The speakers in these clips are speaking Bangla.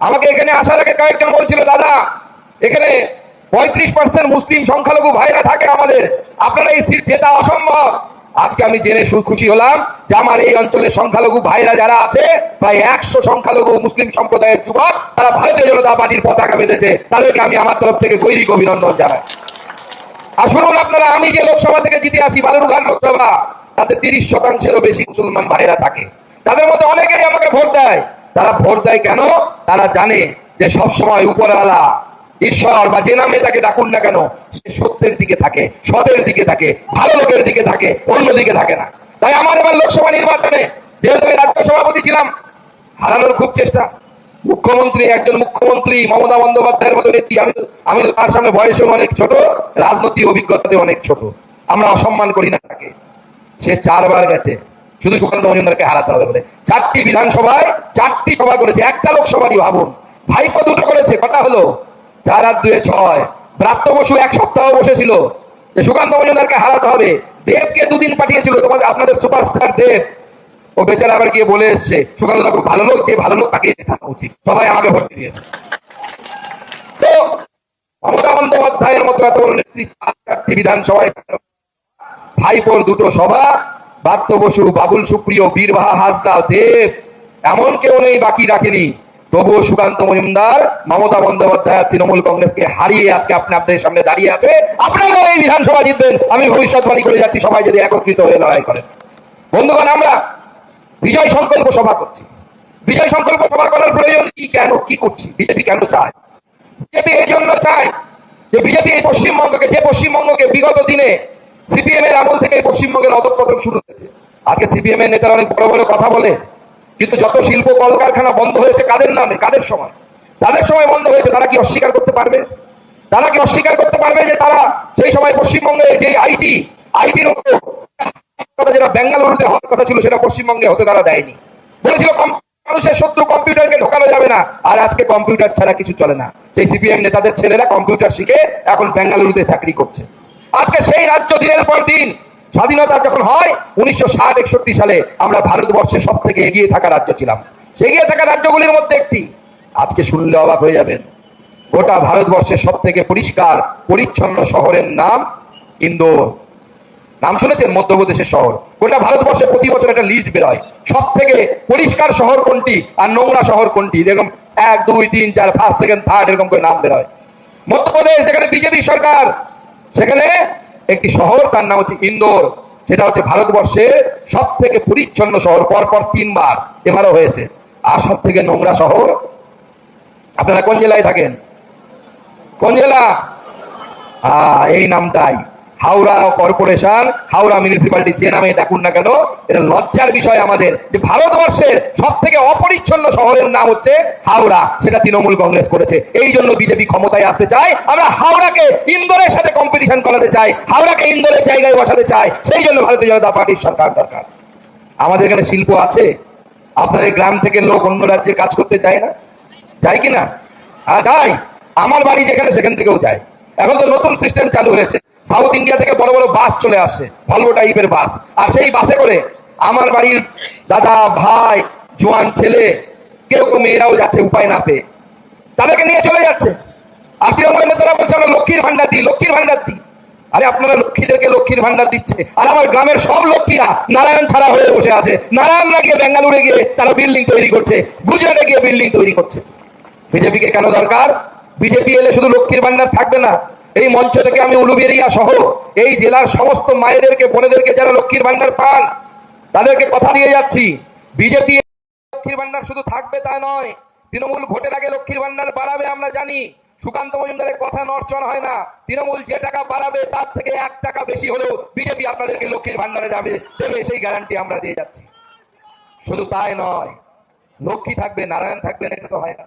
আমাকে এখানে আসার আগে কয়েকজন বলছিল, দাদা, এখানে পঁয়ত্রিশ পার্সেন্ট মুসলিম সংখ্যালঘু ভাইরা থাকে আমাদের। আপনারা এই সিট জেতা অসম্ভব। আজকে আমি জেনে খুশি হলাম যে আমার এই অঞ্চলের সংখ্যালঘু ভাইরা যারা আছে, প্রায় একশো সংখ্যালঘু মুসলিম সম্প্রদায়ের যুবক, তারা ভারতীয় জনতা পার্টির পতাকা বেঁধেছে। তাদেরকে আমি আমার তরফ থেকে গৈরিক অভিনন্দন জানাই। শুনুন আপনারা, আমি যে লোকসভা থেকে জিতে আসি, বালুরঘাট লোকসভা, তাতে তিরিশ শতাংশেরও বেশি মুসলমান ভাইরা থাকে। তাদের মধ্যে অনেকেই আমাকে ভোট দেয়। তারা ভোট দেয় কেন? তারা জানে যে সব সময় উপরওয়ালা ঈশ্বর বা যে নামে তাকে ডাকুন না কেন, সে সত্যের দিকে থাকে, সতের দিকে থাকে, ভালো লোকের দিকে থাকে, অন্য দিকে থাকে না। তাই আমার এবার লোকসভা নির্বাচনে, যেহেতু আমি রাজ্য সভাপতি ছিলাম, হারানোর খুব চেষ্টা। মুখ্যমন্ত্রী, একজন মুখ্যমন্ত্রী, মমতা বন্দ্যোপাধ্যায়ের মতো নেত্রী আমি আমি তার সামনে বয়সে অনেক ছোট, রাজনৈতিক অভিজ্ঞতাতে অনেক ছোট। আমরা অসম্মান করি না তাকে। সে চারবার গেছে। শুধু সুকান্ত মজুমদারকে হারাতে হবে বলে। চারটি বিধানসভায় চারটি সভা করেছে, একটা লোকসভারই ভাবুন। ভাইপো দুটো করেছে, কটা হলো? চার আর দুয়ে ছয়। ব্রাত্য বসু এক সপ্তাহ বসেছিল। যে সুকান্ত মজুমদারকে হারাতে হবে, দেবকে দুদিন পাঠিয়েছিল, তোমাদের আপনাদের সুপারস্টার দেব। ও বেচারা আবার গিয়ে বলে এসছে, সুকান্ত খুব ভালো লোক, যে ভালো লোক তাকে উচিত। সবাই আমাকে ভোট দিয়েছে। তো, মমতা বন্দ্যোপাধ্যায়ের মতো এত চারটি বিধানসভায় ভাইপোর দুটো সভা বাত্য বসু বাবুল সুপ্রিয়, বীরবাহা হাসদা, দেব, এমন কেউ নেই বাকি রাখেনি। তবুও সুকান্ত মজুমদার, মমতা বন্দ্যোপাধ্যায় তৃণমূল কংগ্রেসকে হারিয়ে আজকে আপনি আপনাদের সামনে দাঁড়িয়ে আছে। আপনারাও এই বিধানসভা জিতবেন। আমি ভবিষ্যৎবাণী করে যাচ্ছি, সবাই যদি একত্রিত হয়ে লড়াই করেন বন্ধুগণ, আমরা বিজয় সংকল্প সভা করছি। বিজয় সংকল্প সভা করার প্রয়োজন কি, কেন, কি করছি, বিজেপি কেন চায়? বিজেপি এই জন্য চায় যে বিজেপি এই পশ্চিমবঙ্গকে, যে পশ্চিমবঙ্গকে বিগত দিনে সিপিএম এর আমল থেকে পশ্চিমবঙ্গের অধঃপতন শুরু হয়েছে। আজকে সিপিএম এর নেতারা অনেক বড় বড় কথা বলে, কিন্তু যত শিল্প কলকারখানা বন্ধ হয়েছে কাদের নামে, কাদের সময় তাদের সময় বন্ধ হয়েছে, তারা কি অস্বীকার করতে পারবে? তারা কি অস্বীকার করতে পারবে যে তারা সেই সময় পশ্চিমবঙ্গে যে আইটি, আইটির কথা যেটা বেঙ্গালুরুতে হওয়ার কথা ছিল, সেটা পশ্চিমবঙ্গে হতে তারা দেয়নি। বলেছিল মানুষের শত্রু কম্পিউটারকে ঢোকানো যাবে না। আর আজকে কম্পিউটার ছাড়া কিছু চলে না। সেই সিপিএম নেতাদের ছেলেরা কম্পিউটার শিখে এখন বেঙ্গালুরুতে চাকরি করছে। আজকে সেই রাজ্য দিনের পর দিন স্বাধীনতা যখন হয়, উনিশশো সালে আমরা ভারতবর্ষের সব থেকে এগিয়ে থাকা রাজ্য ছিলাম। এগিয়ে থাকা রাজ্যগুলির মধ্যে একটি, আজকে শুনলে অবাক হয়ে যাবেন। গোটা ভারতবর্ষের সব থেকে পরিষ্কার, পরিচ্ছন্ন শহরের নাম ইন্দোর নাম শুনেছেন? মধ্যপ্রদেশের শহর। গোটা ভারতবর্ষে প্রতি বছর একটা লিস্ট বেরোয়। সব থেকে পরিষ্কার শহর কোনটি আর নোংরা শহর কোনটি? এরকম এক, দুই, তিন, চার ফার্স্ট সেকেন্ড থার্ড এরকম করে নাম বেরোয়। মধ্যপ্রদেশ, যেখানে বিজেপি সরকার সেখানে একটি শহর, তার নাম হচ্ছে ইন্দোর, সেটা হচ্ছে ভারতবর্ষের সব থেকে পরিচ্ছন্ন শহর, পরপর তিনবার এবারও হয়েছে। আর সব থেকে নোংরা শহর? আপনারা কোন জেলায় থাকেন? কোন জেলা? এই নামটাই। হাওড়া কর্পোরেশন, হাওড়া মিউনিসিপালিটি যে নামে ডাকুন না কেন, এটা লজ্জার বিষয় আমাদের যে ভারতবর্ষের সব থেকে অপরিচ্ছন্ন শহরের নাম হচ্ছে হাওড়া, সেটা তৃণমূল কংগ্রেস করেছে। এই জন্য বিজেপি ক্ষমতায় আসতে চায়, আমরা হাওড়াকে ইন্দোরের সাথে কম্পিটিশন করাতে চাই, হাওড়াকে ইন্দোরের জায়গায় বসাতে চাই, সেই জন্য ভারতীয় জনতা পার্টির সরকার দরকার। আমাদের এখানে শিল্প আছে, আপনাদের গ্রাম থেকে লোক অন্য রাজ্যে কাজ করতে যায় না? যায় কি না? হ্যাঁ যাই আমার বাড়ি যেখানে, সেখান থেকেও যায়। এখন তো নতুন সিস্টেম চালু হয়েছে। সাউথ ইন্ডিয়া থেকে বড় বড় বাস চলে আসছে ভলভো টাইপের বাস। আর সেই বাসে করে আমার বাড়ির দাদা, ভাই, জোয়ান ছেলে, কেউ কেউ মেয়েরাও যাচ্ছে উপায় না পেয়ে। তাদেরকে নিয়ে চলে যাচ্ছে। আর বলছে, আমরা লক্ষ্মীর ভান্ডার দিই, লক্ষ্মীর ভান্ডার দিই। আরে আপনারা লক্ষ্মীদেরকে লক্ষ্মীর ভান্ডার দিচ্ছে। আর আমার গ্রামের সব লক্ষ্মীরা নারায়ণ ছাড়া হয়ে বসে আছে। নারায়ণরা গিয়ে বেঙ্গালুরু গিয়ে তারা বিল্ডিং তৈরি করছে, গুজরাটে গিয়ে বিল্ডিং তৈরি করছে। বিজেপিকে কেন দরকার? বিজেপি এলে শুধু লক্ষ্মীর ভান্ডার থাকবে না। এই মঞ্চ থেকে আমি উলুবেরিয়া সহ এই জেলার সমস্ত মায়েদেরকে, বোনেদেরকে যারা লক্ষ্মীর ভান্ডার পান, তাদেরকে কথা দিয়ে যাচ্ছি। বিজেপি লক্ষ্মীর ভান্ডার শুধু থাকবে তা নয়, তৃণমূল ভোটের আগে লক্ষ্মীর ভান্ডার বাড়াবে আমরা জানি। সুকান্ত মজুমদারের কথা নড়চড় হয় না। তৃণমূল যে টাকা বাড়াবে তার থেকে এক টাকা বেশি হলেও বিজেপি আপনাদেরকে লক্ষ্মীর ভান্ডারে যাবে, দেবে সেই গ্যারান্টি আমরা দিয়ে যাচ্ছি। শুধু তাই নয়, লক্ষ্মী থাকবে, নারায়ণ থাকবে, এটা তো হয় না।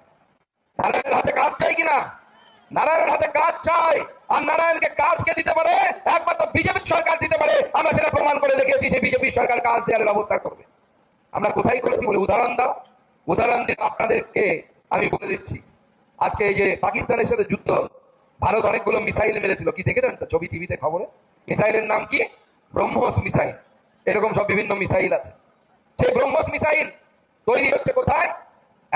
নারায়ণের হাতে কাজ চাই কিনা? নারায়ণের হাতে কাজ চাই, আর নারায়ণকে কাজ কে দিতে পারে একমাত্র বিজেপি সরকার দিতে পারে। আমরা সেটা প্রমাণ করে দেখিয়েছি, সে বিজেপি সরকার কাজ দেওয়ার ব্যবস্থা করবে। আমরা কোথায় করেছি বলে উদাহরণ দাও। উদাহরণ দিয়ে আপনাদেরকে আমি বলে দিচ্ছি। আজকে এই যে পাকিস্তানের সাথে যুদ্ধ, ভারত অনেকগুলো মিসাইল মেরেছিল। কি দেখেছেন তো ছবি, টিভিতে খবরে? মিসাইলের নাম কি? ব্রহ্মস মিসাইল। এরকম সব বিভিন্ন মিসাইল আছে। সেই ব্রহ্মস মিসাইল তৈরি হচ্ছে কোথায়?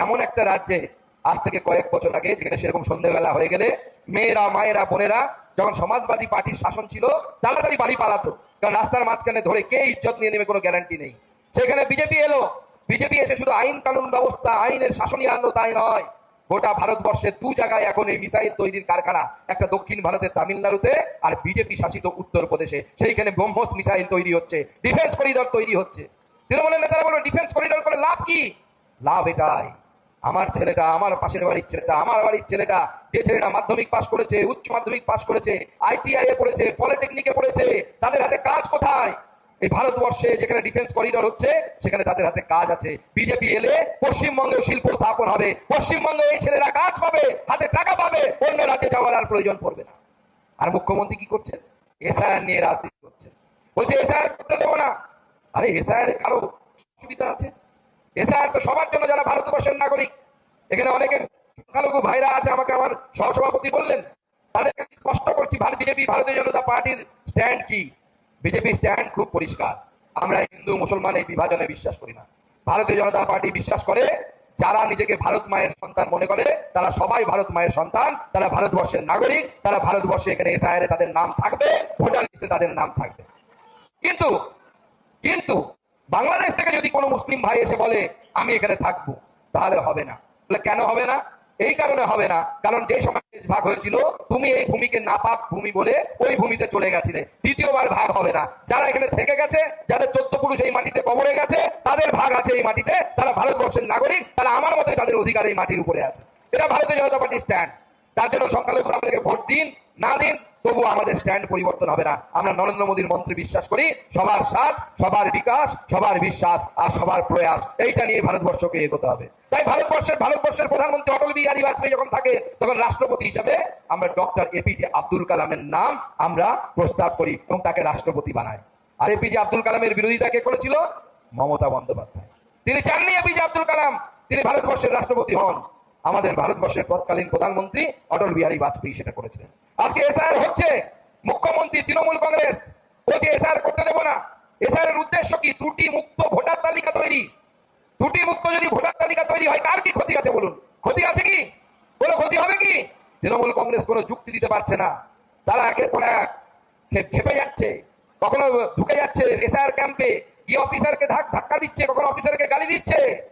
এমন একটা রাজ্যে আজ থেকে কয়েক বছর আগে যেখানে সেরকম সন্ধ্যেবেলা হয়ে গেলে মেয়েরা, মায়েরা, বোনেরা যখন সমাজবাদী পার্টির শাসন ছিল, তাড়াতাড়ি বাড়ি পালাতো। কারণ রাস্তার মাঝখানে ধরে কে ইজ্জত নিয়ে নেবে কোনো গ্যারান্টি নেই। সেখানে বিজেপি এলো। বিজেপি এসে শুধু আইন কানুন ব্যবস্থা, আইনের শাসনই আনলো তাই নয়। গোটা ভারতবর্ষে দু জায়গায় এখন এই মিসাইল তৈরির কারখানা, একটা দক্ষিণ ভারতের তামিলনাড়ুতে আর বিজেপি শাসিত উত্তরপ্রদেশে। সেইখানে ব্রহ্মস মিসাইল তৈরি হচ্ছে, ডিফেন্স করিডর তৈরি হচ্ছে। তৃণমূলের নেতারা বলবে, ডিফেন্স করিডর করে লাভ কি? লাভ এটাই। আমার ছেলেটা, আমার পাশের বাড়ির ছেলেটা, আমার বাড়ির ছেলেটা যে ছেলেটা মাধ্যমিক পাশ করেছে, উচ্চ মাধ্যমিক পাশ করেছে আইটিআই এ পড়েছে, পলিটেকনিকে পড়েছে, তাদের হাতে কাজ কোথায়? এই ভারতবর্ষে যেখানে ডিফেন্স করিডর হচ্ছে, সেখানে তাদের হাতে কাজ আছে। বিজেপি এলে পশ্চিমবঙ্গে শিল্প স্থাপন হবে। পশ্চিমবঙ্গে এই ছেলেরা কাজ পাবে, হাতে টাকা পাবে, অন্য রাজ্যে যাওয়ার আর প্রয়োজন পড়বে না। আর মুখ্যমন্ত্রী কি করছেন? এসআইআর নিয়ে রাজনীতি করছেন। বলছে এসআইআর করতে দেবো না। আরে এসআইআর কারও সুবিধা আছে? এসআইআর তো সবার জন্য যারা ভারতবর্ষের নাগরিক, এখানে অনেকে সংখ্যালঘু ভাইরা আছে, আমাকে আমার সহসভাপতি বললেন, তাদেরকে স্পষ্ট করছি বিজেপি ভারতীয় জনতা পার্টির স্ট্যান্ড কি? বিজেপি স্ট্যান্ড খুব পরিষ্কার। আমরা হিন্দু, মুসলমান এই বিভাজনে বিশ্বাস করি না। ভারতীয় জনতা পার্টি বিশ্বাস করে, যারা নিজেকে ভারত মায়ের সন্তান মনে করে, তারা সবাই ভারত মায়ের সন্তান, তারা ভারতবর্ষের নাগরিক, তারা ভারতবর্ষে এখানে এসআইআর তাদের নাম থাকবে, ভোটার লিস্টে তাদের নাম থাকবে। কিন্তু কিন্তু বাংলাদেশ থেকে যদি কোনো মুসলিম ভাই এসে বলে, আমি এখানে থাকব, তাহলে হবে না। বলে, কেন হবে না? এই কারণে হবে না। কারণ যে সময় দেশ ভাগ হয়েছিল, তুমি এই ভূমিকে নাপাক ভূমি বলে ওই ভূমিতে চলে গেছিলে। দ্বিতীয়বার ভাগ হবে না। যারা এখানে থেকে গেছে, যাদের চোদ্দ পুরুষ এই মাটিতে কবরে গেছে, তাদের ভাগ আছে এই মাটিতে। তারা ভারতবর্ষের নাগরিক, তারা আমার মতোই তাদের অধিকার এই মাটির উপরে আছে। এটা ভারতীয় জনতা পার্টির স্ট্যান্ড তার জন্য সংখ্যালঘু আমাদেরকে ভোট দিন, না দিন তবু আমাদের স্ট্যান্ড পরিবর্তন হবে না। আমরা নরেন্দ্র মোদীর মন্ত্রী বিশ্বাস করি, সবার সাথ সবার বিকাশ, সবার বিশ্বাস আর সবার প্রয়াস, এইটা নিয়ে ভারতবর্ষকে এগোতে হবে। তাই ভারতবর্ষের ভারতবর্ষের প্রধানমন্ত্রী অটল বিহারী বাজপেয়ী যখন থাকে, তখন রাষ্ট্রপতি হিসেবে আমরা ডক্টর এপিজে আব্দুল কালামের নাম আমরা প্রস্তাব করি এবং তাকে রাষ্ট্রপতি বানাই। আর এপিজে আব্দুল কালামের বিরোধিতা কে করেছিল? মমতা বন্দ্যোপাধ্যায়। তিনি চাননি এপিজে আব্দুল কালাম, তিনি ভারতবর্ষের রাষ্ট্রপতি হন। আমাদের ভারতবর্ষের তৎকালীন প্রধানমন্ত্রী অটল বিহারী বাজপেয়ী সেটা করেছিলেন। আজকে এসআর হচ্ছে মুখ্যমন্ত্রী তৃণমূল কংগ্রেস। বলছে এসআর করতে দেবো না এসআর এর উদ্দেশ্য কি? ত্রুটি মুক্ত ভোটার তালিকা তৈরি। ত্রুটি মুক্ত যদি ভোটার তালিকা তৈরি হয়, কার কি ক্ষতি আছে বলুন? ক্ষতি আছে কি? কোনো ক্ষতি হবে কি? তৃণমূল কংগ্রেস কোনো যুক্তি দিতে পারছে না। তারা একের পর এক খেপে যাচ্ছে। কখনো ঢুকে যাচ্ছে এসআর ক্যাম্পে। গিয়ে অফিসারকে ধাক- ধাক্কা দিচ্ছে? কখনো অফিসারকে গালি দিচ্ছে?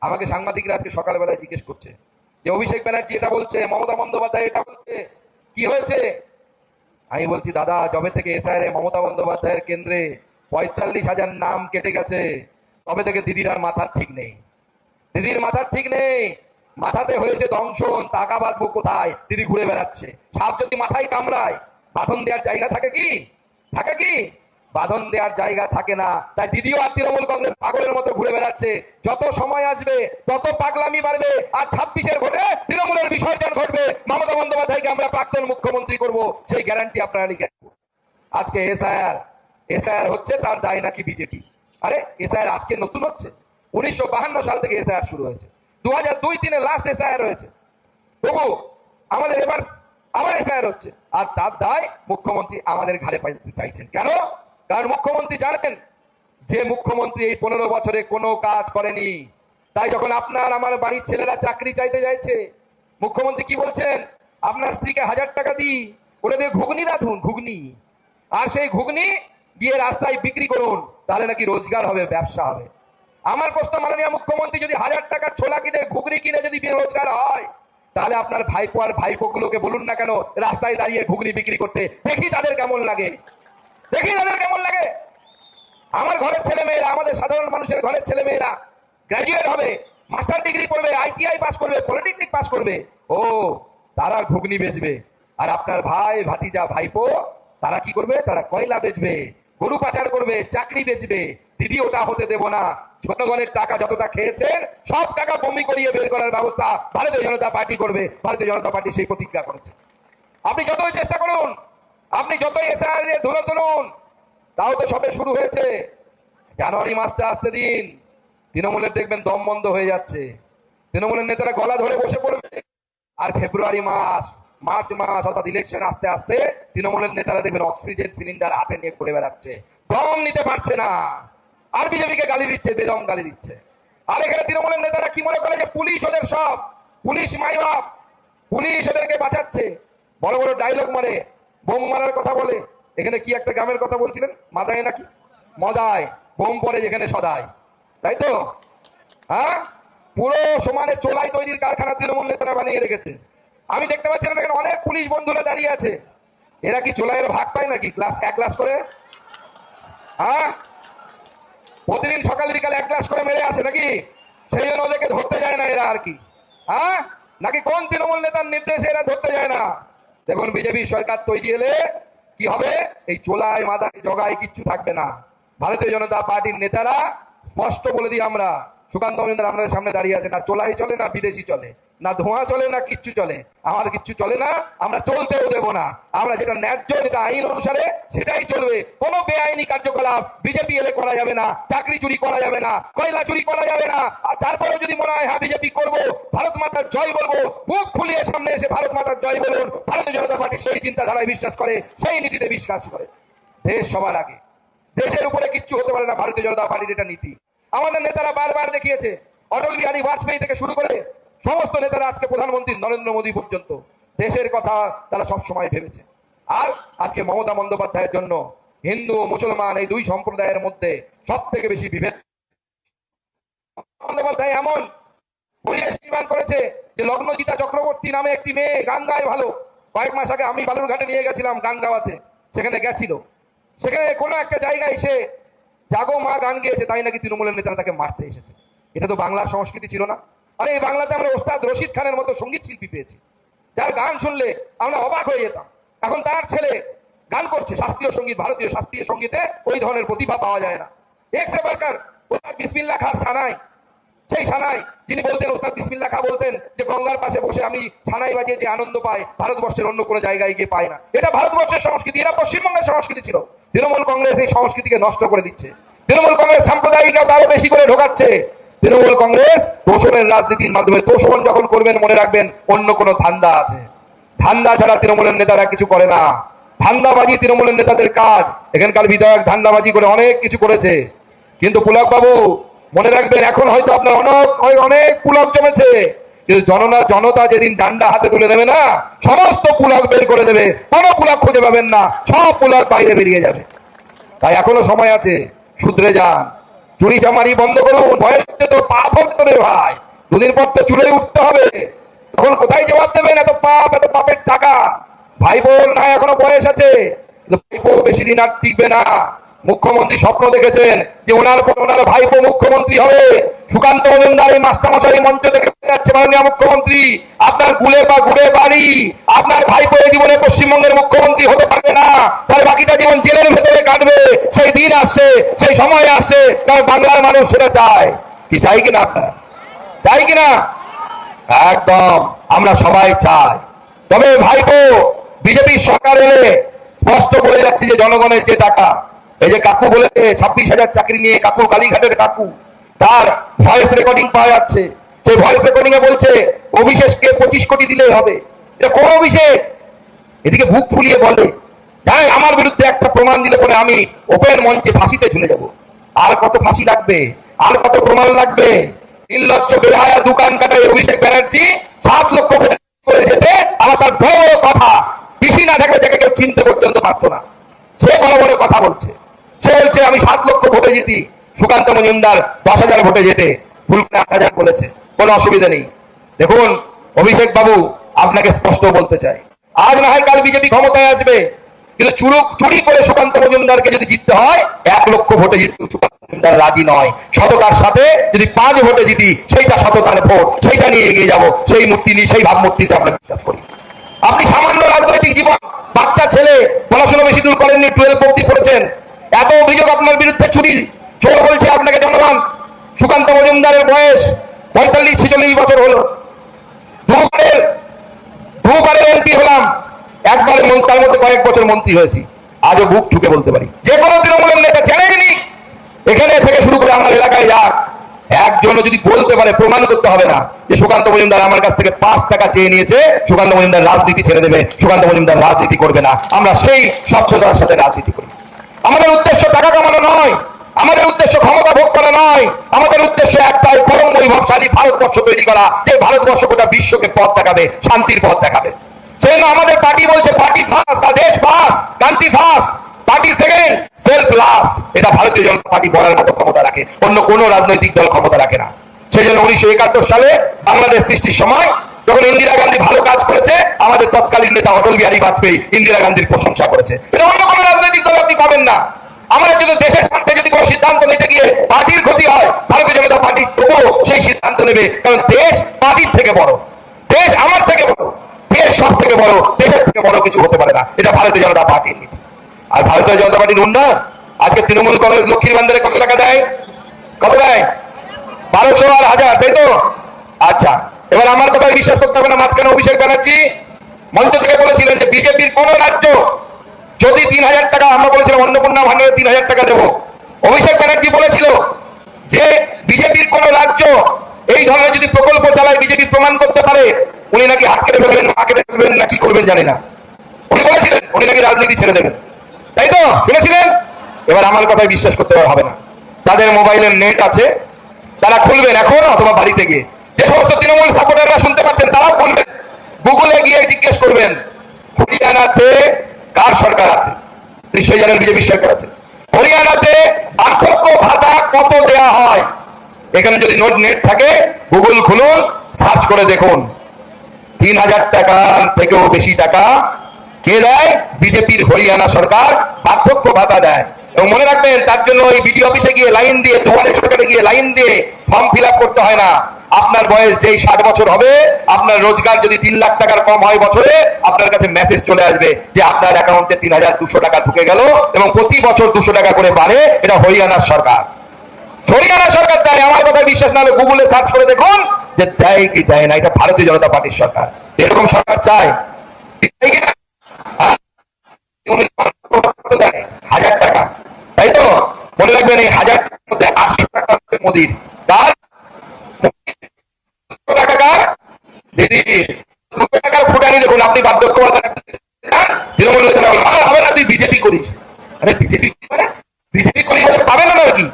আমাকে সাংবাদিকরা আজকে সকালবেলায় জিজ্ঞেস করছে যে, অভিষেক ব্যানার্জি এটা বলছে, মমতা বন্দ্যোপাধ্যায় এটা বলছে। কি হয়েছে? আমি বলছি, দাদা জবে থেকে এসআইআর মমতা বন্দ্যোপাধ্যায়ের কেন্দ্রে পঁয়তাল্লিশ হাজার নাম কেটে গেছে, তবে থেকে দিদির আর মাথার ঠিক নেই। দিদির মাথার ঠিক নেই। মাথাতে হয়েছে দংশন, টাকা বাঁধবো কোথায়? দিদি ঘুরে বেড়াচ্ছে। সাপ যদি মাথায় কামড়ায়, বাঁধন দেওয়ার জায়গা থাকে কি? থাকে কি? বাঁধন দেওয়ার জায়গা থাকে না। তাই দিদিও আর তৃণমূল কংগ্রেস পাগলের মতো ঘুরে বেড়াচ্ছে। যত সময় আসবে, তত পাগলামি বাড়বে আর ছাব্বিশের ভোটে তৃণমূলের বিসর্জন ঘটবে। মমতা বন্দ্যোপাধ্যায়কে আমরা প্রাক্তন মুখ্যমন্ত্রী করব, সেই গ্যারান্টি আপনারা লিখে আজকে এসআইআর এসআইআর হচ্ছে তার দায় নাকি বিজেপি? আরে, এসআইআর আজকে নতুন হচ্ছে। উনিশশো বাহান্ন সাল থেকে এসআইআর শুরু হয়েছে। দু হাজার দুই তিনে লাস্ট এসআইআর হয়েছে। তবু আমাদের এবার, আবার এসআইআর হচ্ছে। আর তার দায় মুখ্যমন্ত্রী আমাদের ঘাড়ে পাইতে চাইছেন। কেন? কারণ মুখ্যমন্ত্রী জানেন যে মুখ্যমন্ত্রী এই পনেরো বছরে কোনো কাজ করেনি। তাই যখন আপনার আমার বাড়ির ছেলেরা চাকরি চাইতে যাচ্ছে, মুখ্যমন্ত্রী কি বলছেন? আপনার স্ত্রীকে হাজার টাকা দিই, ওটা দিয়ে ঘুগনি রাঁধুন, ঘুগনি। আর সেই ঘুগনি গিয়ে রাস্তায় বিক্রি করুন, তাহলে নাকি রোজগার হবে, ব্যবসা হবে। আমার প্রশ্ন মাননীয় মুখ্যমন্ত্রী, যদি হাজার টাকা ছোলা কিনে, ঘুগনি কিনে যদি বেরোজগার হয়, তাহলে আপনার ভাইপো আর ভাইপো গুলোকে বলুন না কেন, রাস্তায় দাঁড়িয়ে ঘুগনি বিক্রি করতে। দেখি তাদের কেমন লাগে। দেখি তাদের কেমন লাগে। আমার ঘরের ছেলে মেয়েরা আমাদের সাধারণ মানুষের ঘরের ছেলে মেয়েরা গ্রাজুয়েট হবে মাস্টার ডিগ্রি করবে আইটিআই পাস করবে পলিটেকনিক পাস করবে। ও, তারা ঘুগনি বেচবে। আর আপনার ভাই, ভাতিজা, ভাইপো, তারা কি করবে? তারা কয়লা বেচবে, গরু পাচার করবে, চাকরি বেচবে। দিদি, ওটা হতে দেব না। জনগণের টাকা যতটা খেয়েছেন, সব টাকা বমি করিয়ে বের করার ব্যবস্থা ভারতীয় জনতা পার্টি করবে। ভারতীয় জনতা পার্টি সেই প্রতিজ্ঞা করেছে। আপনি যতই চেষ্টা করুন আপনি যতই এসআর ধরে তুলুন, তাও তো সবে শুরু হয়েছে। জানুয়ারি মাসটা আসতে দিন। তৃণমূলের দেখবেন দম বন্ধ হয়ে যাচ্ছে। তৃণমূলের নেতারা গলা ধরে বসে পড়বে। আর ফেব্রুয়ারি মাস, মার্চ মাস অর্থাৎ ইলেকশন আসতে আসতে তৃণমূলের নেতারা দেখবেন অক্সিজেন সিলিন্ডার হাতে নিয়ে ঘুরে বেড়াচ্ছে। দম নিতে পারছে না। আর বিজেপিকে গালি দিচ্ছে, বেদম গালি দিচ্ছে। আর এখানে তৃণমূলের নেতারা কি মনে করে যে পুলিশ ওদের সব? পুলিশ মাই বাপ পুলিশ ওদেরকে বাঁচাচ্ছে। বড় বড় ডায়লগ মারে। বোম মারার কথা বলে। এখানে কি একটা গ্রামের কথা বলছিলেন? মাদায় নাকি? মদায়। বোম পরে যেখানে সদায়। তাই তো? হ্যাঁ? পুরো সমানে চোলাই তৈরির কারখানা তৃণমূল নেতারা বানিয়ে রেখেছে। আমি দেখতে পাচ্ছিলাম এখানে অনেক পুলিশ বন্ধুরা দাঁড়িয়ে আছে। এরা কি চোলাইয়ের ভাগ পায় নাকি? ক্লাস, এক ক্লাস করে? হ্যাঁ? প্রতিদিন সকাল বিকাল এক গ্লাস করে মেরে আসে নাকি? সেই জন্য ওদেরকে ধরতে যায় না এরা আর কি। হ্যাঁ? নাকি কোন তৃণমূল নেতার নির্দেশে এরা ধরতে যায় না? দেখুন, বিজেপি সরকার তৈরি হলে কি হবে? এই চোলায় মাথায় জগায় কিচ্ছু থাকবে না। ভারতীয় জনতা পার্টির নেতারা স্পষ্ট বলে দিই আমরা, সুকান্ত আমাদের সামনে দাঁড়িয়ে আছে, না চোলাই চলে, না বিদেশি চলে। না ধোঁয়া চলে, না কিচ্ছু চলে। আমার কিচ্ছু চলে না, আমরা চলতেও দেবো না। আমরা যেটা ন্যায্য, যেটা আইন অনুসারে, সেটাই চলবে। কোনো বেআইনি কার্যকলাপ বিজেপি এলে করা যাবে না, চাকরি চুরি করা যাবে না, কয়লা চুরি করা যাবে না। আর তারপরেও যদি মনে হয় হ্যাঁ বিজেপি করব, ভারত মাতার জয় বলব বুক খুলিয়ে সামনে এসে ভারত মাতার জয় বলুন ভারতীয় জনতা পার্টি সেই চিন্তাধারায় বিশ্বাস করে, সেই নীতিতে বিশ্বাস করে। দেশ সবার আগে। দেশের উপরে কিচ্ছু হতে পারে না ভারতীয় জনতা পার্টির এটা নীতি। আমাদের নেতারা বারবার দেখিয়েছে, অটল বিহারী বাজপেয়ী থেকে শুরু করে সমস্ত নেতারা আজকে প্রধানমন্ত্রী নরেন্দ্র মোদী পর্যন্ত। দেশের কথা তারা সব সময় ভেবেছে। আর আজকে মমতা বন্দ্যোপাধ্যায়ের জন্য হিন্দু, মুসলমান এই দুই সম্প্রদায়ের মধ্যে সব থেকে বেশি বিভেদ। বন্দ্যোপাধ্যায় এমন পরিবেশ নির্মাণ করেছে যে লগ্নজিতা চক্রবর্তী নামে একটি মেয়ে গান গায় ভালো। কয়েক মাস আগে আমি বালুরঘাটে নিয়ে গেছিলাম গান গাওয়াতে সেখানে গেছিল। সেখানে কোনো একটা জায়গায় এসে জাগো মা গান গেয়েছে, তাই নাকি তৃণমূলের নেতারা তাকে মারতে এসেছে। এটা তো বাংলার সংস্কৃতি ছিল না। আরে, এই বাংলাতে আমরা ওস্তাদ রশিদ খানের মতো সংগীত শিল্পী পেয়েছি। যার গান শুনলে আমরা অবাক হয়ে যেতাম। এখন তার ছেলে গান করছে শাস্ত্রীয় সংগীত, ভারতীয় শাস্ত্রীয় সঙ্গীতে ওই ধরনের প্রতিভা পাওয়া যায় না। এক্স বার্কার ওস্তাদ বিসমিল্লা খার সানাই, সেই সানাই, যিনি বলতেন, ওস্তাদ বিসমিল্লা খা বলতেন যে গঙ্গার পাশে বসে আমি সানাই বাজিয়ে যে আনন্দ পাই, ভারতবর্ষের অন্য কোনো জায়গায় গিয়ে পায় না। এটা ভারতবর্ষের সংস্কৃতি, এটা পশ্চিমবঙ্গের সংস্কৃতি ছিল। তৃণমূল কংগ্রেস এই সংস্কৃতিকে নষ্ট করে দিচ্ছে। তৃণমূল কংগ্রেস সাম্প্রদায়িক আরও বেশি করে ঢোকাচ্ছে। তৃণমূল কংগ্রেস তোষণের রাজনীতির মাধ্যমে তোষণ যখন করবেন মনে রাখবেন অন্য কোনো ধান্দা আছে। ধান্দা ছাড়া তৃণমূলের নেতারা কিছু করে না। ধান্দাবাজি তৃণমূলের নেতাদের কাজ। এখানকার বিধায়ক ধান্দাবাজি করে অনেক কিছু করেছে। কিন্তু পুলক বাবু মনে রাখবেন এখন হয়তো আপনার অনেক অনেক পুলক জমেছে। কিন্তু জননা, জনতা যেদিন ডান্ডা হাতে তুলে নেবে না, সমস্ত পুলক বের করে দেবে। কোনো পুলক খুঁজে পাবেন না। সব পুলক বাইরে বেরিয়ে যাবে। তাই এখনও সময় আছে। শুধরে যান। চুরি চামারি বন্ধ করুন বয়স তো পাপ হচ্ছে রে ভাই। দুদিন পর তো চুলে উঠতে হবে। তখন কোথায় জবাব দেবেন এত পাপ, এত পাপের টাকা? ভাই বোন না এখনও বয়স আছে। ভাই বোন বেশি দিন আর টিকবে না। মুখ্যমন্ত্রী স্বপ্ন দেখেছেন যে ওনার পর ওনার ভাইপো মুখ্যমন্ত্রী হবে। সুকান্ত মজুমদার এই মাস্টারমশাই মঞ্চ থেকে যাচ্ছে মাননীয় মুখ্যমন্ত্রী। আপনার গুলে বা গুড়ে বাড়ি, আপনার ভাইপো এই জীবনে পশ্চিমবঙ্গের মুখ্যমন্ত্রী হতে পারবে না। তার বাকিটা জীবন জেলের ভেতরে কাটবে। সেই দিন আসছে, সেই সময় আসছে, কারণ বাংলার মানুষ সেটা চায়। কি চাই কিনা আপনার? চাই কিনা? একদম, আমরা সবাই চাই। তবে ভাইপো বিজেপির সরকার এলে স্পষ্ট বলে যাচ্ছে যে জনগণের যে টাকা এই যে কাকু বলেছে ছাব্বিশ হাজার চাকরি নিয়ে কাকু কালীঘাটের কাকু, তার ভয়েস রেকর্ডিং পাওয়া যাচ্ছে। সেই ভয়েস রেকর্ডিং এ বলছে, অভিষেককে পঁচিশ কোটি দিলে হবে। এটা কোন অভিষেক? এদিকে বুক ফুলিয়ে বলে হ্যাঁ আমার বিরুদ্ধে একটা প্রমাণ দিলে পরে আমি ওপেন মঞ্চে ফাঁসিতে চলে যাব। আর কত ফাঁসি লাগবে? আর কত প্রমাণ লাগবে? নির্লজ্জ বেহায়া দোকান কাটায় অভিষেক ব্যানার্জি সাত লক্ষ করে যেতে আমার তার বড় কথা। পিসি না থাকলে যাকে কেউ চিনতে পর্যন্ত পারতো না। সে বড় বড় কথা বলছে। সে বলছে আমি সাত লক্ষ ভোটে জিতি। সুকান্ত মজুমদার দশ হাজার ভোটে যেতে ভুল করে আট হাজার বলেছে কোনো অসুবিধা নেই। দেখুন, অভিষেক বাবু আপনাকে স্পষ্ট বলতে চাই। আজ না হয় কাল বিজেপি ক্ষমতায় আসবে। কিন্তু চুরুক চুরি করে সুকান্ত মজুমদারকে যদি জিততে হয়, এক লক্ষ ভোটে জিততে সুকান্ত মজুমদার রাজি নয়। শততার সাথে যদি পাঁচ ভোটে জিতি, সেইটা শততার ভোট। সেইটা নিয়ে এগিয়ে যাব। সেই মূর্তি নিয়ে, সেই ভাবমূর্তিতে আমরা বিশ্বাস করি। আপনি সামান্য রাজনৈতিক জীবন, বাচ্চা, ছেলে, পড়াশোনা বেশি দূর করেননি টুয়েলভ অব্দি পড়েছেন। এত অভিযোগ আপনার বিরুদ্ধে চুরির চোর বলছে আপনাকে জনগণ সুকান্ত মজুমদারের বয়স পঁয়তাল্লিশ ছেচল্লিশ বছর হলো। দুবারের এমপি হলাম। একবারে তার মধ্যে কয়েক বছর মন্ত্রী হয়েছি। আজও বুক ঠুকে বলতে পারি। যে কোনো তৃণমূলের নেতা চ্যালেঞ্জ এখানে থেকে শুরু করে আমার এলাকায় যাক। একজন যদি বলতে পারে, প্রমাণ করতে হবে না। যে সুকান্ত মজুমদার আমার কাছ থেকে পাঁচ টাকা চেয়ে নিয়েছে। সুকান্ত মজুমদার রাজনীতি ছেড়ে দেবে। সুকান্ত মজুমদার রাজনীতি করবে না। আমরা সেই স্বচ্ছতার সাথে রাজনীতি করি। আমাদের উদ্দেশ্য টাকা কামানো নয়, আমাদের উদ্দেশ্য ক্ষমতা ভোগ করা নয়, আমাদের উদ্দেশ্য একটাই পরম বৈভবশালী ভারতবর্ষ তৈরি করা, যে ভারতবর্ষ গোটা বিশ্বকে পথ দেখাবে, শান্তির পথ দেখাবে। সেই জন্য আমাদের পার্টি বলছে পার্টি ফার্স্ট দেশ first country first party second self last এটা ভারতীয় জনতা পার্টি বলার মতো ক্ষমতা রাখে, অন্য কোন রাজনৈতিক দল ক্ষমতা রাখে না। সেই জন্য উনিশশো একাত্তর সালে বাংলাদেশ সৃষ্টির সময় যখন ইন্দিরা গান্ধী ভালো কাজ করেছে, আমাদের তৎকালীন নেতা অটল বিহারী বাজপেয়ী ইন্দিরা গান্ধীর প্রশংসা করেছে। এটা অন্য কোনো রাজনৈতিক দল আপনি পাবেন না। আমাদের যদি দেশের স্বার্থে যদি কোনো সিদ্ধান্ত নিতে গিয়ে পার্টির ক্ষতি হয়, ভারতীয় জনতা পার্টি তবুও সেই সিদ্ধান্ত নেবে। কারণ দেশ পার্টির থেকে বড়। দেশ আমার থেকে বড়। দেশ সব থেকে বড়। দেশের থেকে বড় কিছু হতে পারে না। এটা ভারতীয় জনতা পার্টির নীতি। আর ভারতীয় জনতা পার্টির উন্নয়ন? আজকে তৃণমূল কংগ্রেস লক্ষ্মীর ভান্ডারে কত টাকা দেয়? কত দেয়? বারোশো আর হাজার, তাই তো? আচ্ছা। এবার আমার কথায় বিশ্বাস করতে হবে না, মাঝখানে অভিষেক ব্যানার্জি মঞ্চ থেকে বলেছিলেন যে বিজেপির কোন রাজ্য যদি তিন হাজার টাকা, আমরা বলেছিলাম অন্নপূর্ণা ভান্ডারে তিন হাজার টাকা দেবো। অভিষেক ব্যানার্জি বলেছিল যে বিজেপির কোন রাজ্য এই ধরনের যদি প্রকল্প চালায়, বিজেপি প্রমাণ করতে পারে, উনি নাকি হাত কেটে ফেলবেন মা কেটে ফেলবেন, না কি করবেন জানি না। উনি বলেছিলেন, উনি নাকি রাজনীতি ছেড়ে দেবেন। তাই তো? শুনেছিলেন? এবার আমার কথায় বিশ্বাস করতে হবে না। তাদের মোবাইলের নেট আছে, তারা খুলবেন এখন অথবা বাড়িতে গিয়ে। যে সমস্ত তৃণমূল সাপোর্টাররা শুনতে পাচ্ছেন, তারাও খুলবেন গুগলে গিয়ে জিজ্ঞেস করবেন, হরিয়ানাতে কার সরকার আছে? নিশ্চয়ই জানেন বিজেপি সরকার আছে। হরিয়ানাতে বার্ধক্য ভাতা কত দেয়া হয়? এখানে যদি নোট নেট থাকে, গুগল খুলুন, সার্চ করে দেখুন। তিন হাজার টাকার থেকেও বেশি টাকা কে দেয়? বিজেপির হরিয়ানা সরকার পার্থক্য ভাতা দেয়। এবং মনে রাখবেন, তার জন্য ওই বিডি অফিসে গিয়ে লাইন দিয়ে দুয়ারে সরকারে গিয়ে লাইন দিয়ে ফর্ম ফিল করতে হয় না। আপনার বয়স যেই ষাট বছর হবে, আপনার রোজগার যদি তিন লাখ টাকার কম হয় বছরে, আপনার কাছে মেসেজ চলে আসবে যে আপনার অ্যাকাউন্টে তিন হাজার দুশো টাকা ঢুকে গেল এবং প্রতি বছর দুশো টাকা করে বাড়ে, এটা হরিয়ানার সরকার। হরিয়ানা সরকার দেয় আমার কথা বিশ্বাস না হলে গুগলে সার্চ করে দেখুন যে দেয় কি দেয় না, এটা ভারতীয় জনতা পার্টির সরকার। এরকম সরকার চায়? হাজার টাকা। তাই তো? মনে রাখবেন এই হাজার টাকার মধ্যে আটশো টাকা হচ্ছে মোদির। তার টাকা কার দুশো টাকার দেখুন আপনি বার্ধক্য তৃণমূল বলে, "আরে হবে না তুই বিজেপি করিস। আরে বিজেপি মানে? বিজেপি করিস পাবে না নাকি?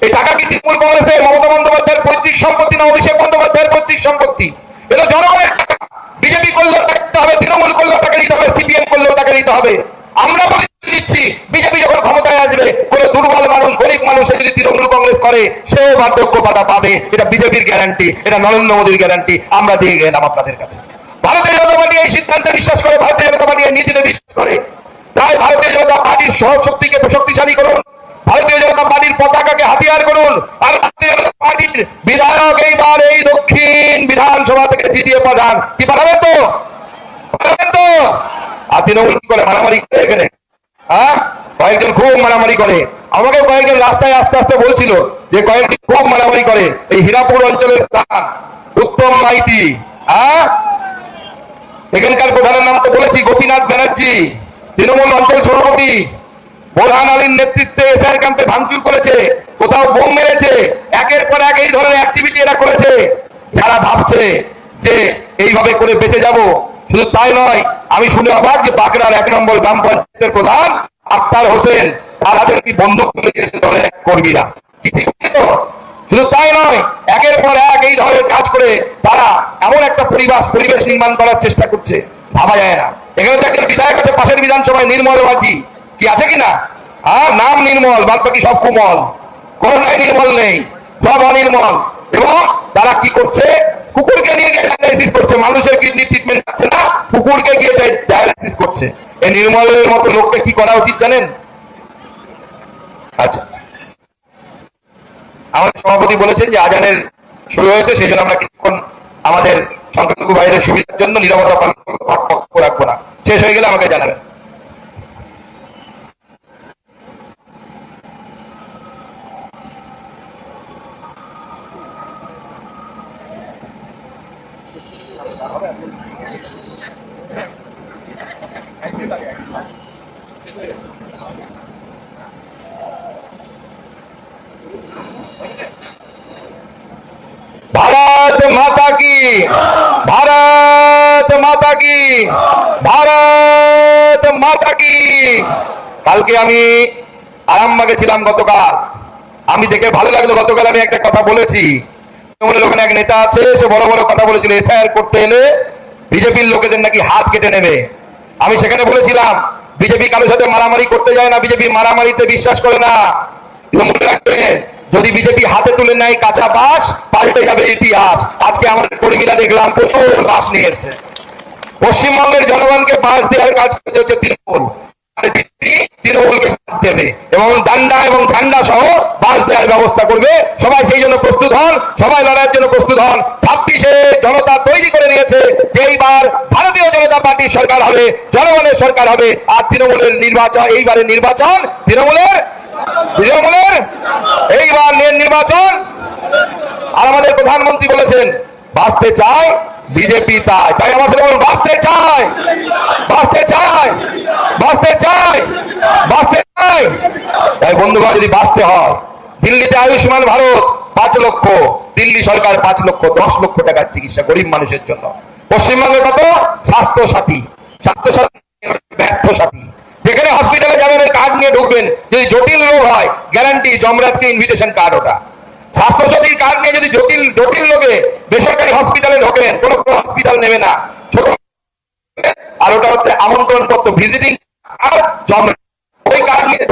এই টাকা কি তৃণমূল কংগ্রেসের মমতা বন্দ্যোপাধ্যায়ের পৈতৃক সম্পত্তি না অভিষেক বন্দ্যোপাধ্যায়ের পৈতৃক সম্পত্তি? এটা জনগণের টাকা। বিজেপি করলেও টাকা দিতে হবে তৃণমূল করলেও টাকা দিতে হবে সিপিএম করলেও টাকা দিতে হবে। আমরা বলে দিচ্ছি, বিজেপি যখন ক্ষমতায় আসবে, কোন দুর্বল মানুষ, গরিব মানুষ যদি তৃণমূল কংগ্রেস করে সেও বার্ধক্য ভাতা পাবে। এটা বিজেপির গ্যারান্টি এটা নরেন্দ্র মোদীর গ্যারান্টি আমরা দিয়ে গেলাম আপনাদের কাছে। ভারতীয় জনতা পার্টি এই সিদ্ধান্তে বিশ্বাস করে ভারতীয় জনতা পার্টি এই নীতিতে বিশ্বাস করে। তাই ভারতীয় জনতা পার্টির সহশক্তিকে শক্তিশালী করুন। ভারতীয় জনতা পার্টির পতাকাকে হাতিয়ার করুন। আর ভারতীয় জনতা পার্টির বিধায়ক এইবার এই দক্ষিণ বিধানসভা থেকে তৃতীয় প্রধান। কি পাঠাবেন তো? পাঠাবেন তো? আর তৃণমূল কি করে মারামারি করে এখানে? হ্যাঁ? কয়েকজন খুব মারামারি করে। আমাকে কয়েকজন রাস্তায় আস্তে আস্তে বলছিল যে কয়েকজন খুব মারামারি করে। এই হীরাপুর অঞ্চলের উত্তম মাইতি হ্যাঁ? এখানকার প্রধানের নাম তো বলেছি, গোপীনাথ ব্যানার্জি, তৃণমূল অঞ্চল সভাপতি। বোরহান আলীর নেতৃত্বে এসআই ক্যাম্পে ভাঙচুর করেছে, কোথাও বোম মেরেছে। একের পর এক এই ধরনের অ্যাক্টিভিটি এরা করেছে। যারা ভাবছে যে এইভাবে করে বেঁচে যাব শুধু তাই নয়, আমি শুনে অবাক যে বাঁকড়ার এক নম্বর গ্রাম পঞ্চায়েতের প্রধান আক্তার হোসেন তার হাতে কি বন্দুক তুলে দিয়েছে দলের কর্মীরা? শুধু তাই নয়, একের পর এক এই ধরনের কাজ করে তারা এমন একটা পরিবেশ পরিবেশ নির্মাণ করার চেষ্টা করছে। ভাবা যায় না। এখানে তো একজন বিধায়ক আছে, পাশের বিধানসভায় নির্মল বাজি কি আছে কিনা হ্যাঁ নাম নির্মল বাদ বাকি সব কুমল। করোনায় নির্মল নেই, সব অনির্মল। এবং তারা কি করছে? কুকুরকে নিয়ে গিয়ে করছে। মানুষের কিডনি ট্রিটমেন্ট আছে না, কুকুরকে গিয়ে ডায়ালাইসিস করছে। এই নির্মলের মতো লোককে কি করা উচিত জানেন? আচ্ছা। আমাদের সভাপতি বলেছেন যে আজানের শুরু হয়েছে সেই জন্য আমরা কিছুক্ষণ আমাদের সংখ্যালঘু ভাইদের সুবিধার জন্য নিরাপত্তা পালন রাখব না। শেষ হয়ে গেলে আমাকে জানাবেন ভারত মাতা কি? ভারত মাতা কি? ভারত মাতা কি? কালকে আমি আরামবাগে ছিলাম গতকাল। আমি দেখে ভালো লাগল, গতকাল আমি একটা কথা বলেছি। ওখানে এক নেতা আছে, সে বড় বড় কথা বলেছিল, এসআইআর করতে এলে বিজেপির লোকেদের নাকি হাত কেটে নেবে। আমি সেখানে বলেছিলাম, বিজেপি কারোর সাথে মারামারি করতে যায় না, বিজেপি মারামারিতে বিশ্বাস করে না। মনে রাখবেন যদি বিজেপি হাতে তুলে নেয় কাঁচা বাস পাল্টে যাবে ইতিহাস। আজকে আমাদের কর্মীরা দেখলাম প্রচুর বাস নিয়ে এসছে। পশ্চিমবঙ্গের জনগণকে বাস দেওয়ার কাজ করতে হচ্ছে তৃণমূল। তৃণমূলকে এবং ডান্ডা এবং ব্যবস্থা করবে। সবাই সেই জন্য প্রস্তুত হন, সবাই জন্য প্রস্তুত হন। ছাব্বিশে জনতা তৈরি করে নিয়েছে ভারতীয় জনতা পার্টির সরকার হবে, জনগণের সরকার হবে। আর তৃণমূলের নির্বাচন এইবারে নির্বাচন, তৃণমূলের তৃণমূলের এইবার নির্বাচন। আর আমাদের প্রধানমন্ত্রী বলেছেন, বাঁচতে চায়, বিজেপি তাই তাই আমার সাথে বাঁচতে চায় বাঁচতে চায় বাঁচতে চায় বাঁচতে চায়। তাই বন্ধুগণ, যদি বাঁচতে হয়, দিল্লিতে আয়ুষ্মান ভারত পাঁচ লক্ষ, দিল্লি সরকার পাঁচ লক্ষ, দশ লক্ষ টাকার চিকিৎসা গরিব মানুষের জন্য। পশ্চিমবঙ্গে কত? স্বাস্থ্য সাথী স্বাস্থ্য সাথী ব্যর্থ সাথী যেখানে হসপিটালে যাবেন ওই কার্ড নিয়ে ঢুকবেন। যদি জটিল রোগ হয় গ্যারান্টি জমরাজকে ইনভিটেশন কার্ড ওটা। স্বাস্থ্যসাথীর কার্ড নিয়ে যদি জটিল জটিল রোগে বেসরকারি হসপিটালে ঢোকেন, কোনো কোনো হসপিটাল নেবে না। ছোট আর ওটা হচ্ছে আমন্ত্রণ পত্র ভিজিটিং আর জমরাজ ওই কার্ড নিয়ে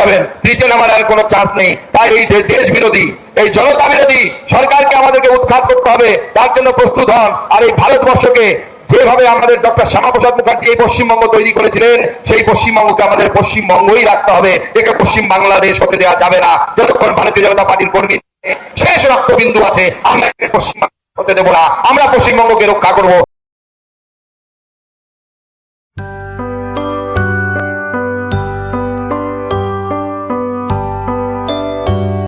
যাবেন। আর কোনো চান্স নেই। তাই এই দেশ বিরোধী, এই জনতা বিরোধী, সরকারকে আমাদেরকে উৎখাত করতে হবে। তার জন্য প্রস্তুত হন। আর এই ভারতবর্ষকে যেভাবে আমাদের ডক্টর শ্যামাপ্রসাদ মুখার্জি এই পশ্চিমবঙ্গ তৈরি করেছিলেন, সেই পশ্চিমবঙ্গকে আমাদের পশ্চিমবঙ্গই রাখতে হবে। একে পশ্চিম বাংলাদেশ হতে দেওয়া যাবে না। যতক্ষণ ভারতীয় জনতা পার্টির কর্মী শেষ রক্তবিন্দু আছে। আমরা পশ্চিমবঙ্গ হতে দেবো না। আমরা পশ্চিমবঙ্গকে রক্ষা করব।